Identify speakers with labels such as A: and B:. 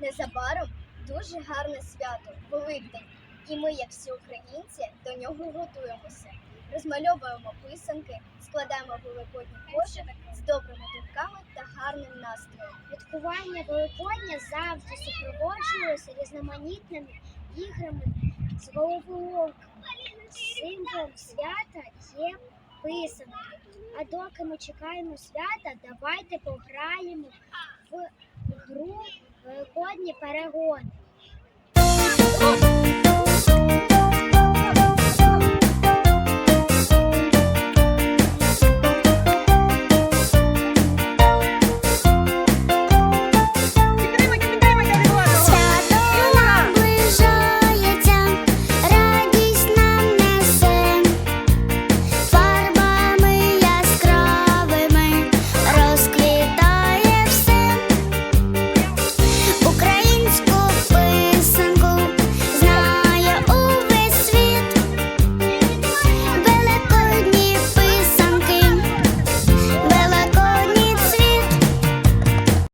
A: Незабаром дуже гарне свято Великдень. І ми, як всі українці, до нього готуємося. Розмальовуємо писанки, складаємо великодні кошик з добрими думками та гарним настроєм.
B: Святкування Великодня завжди супроводжувалося різноманітними іграми з головоломками. Символом свята є писанки. А доки ми чекаємо свята, давайте пограємо в гру водні перегони.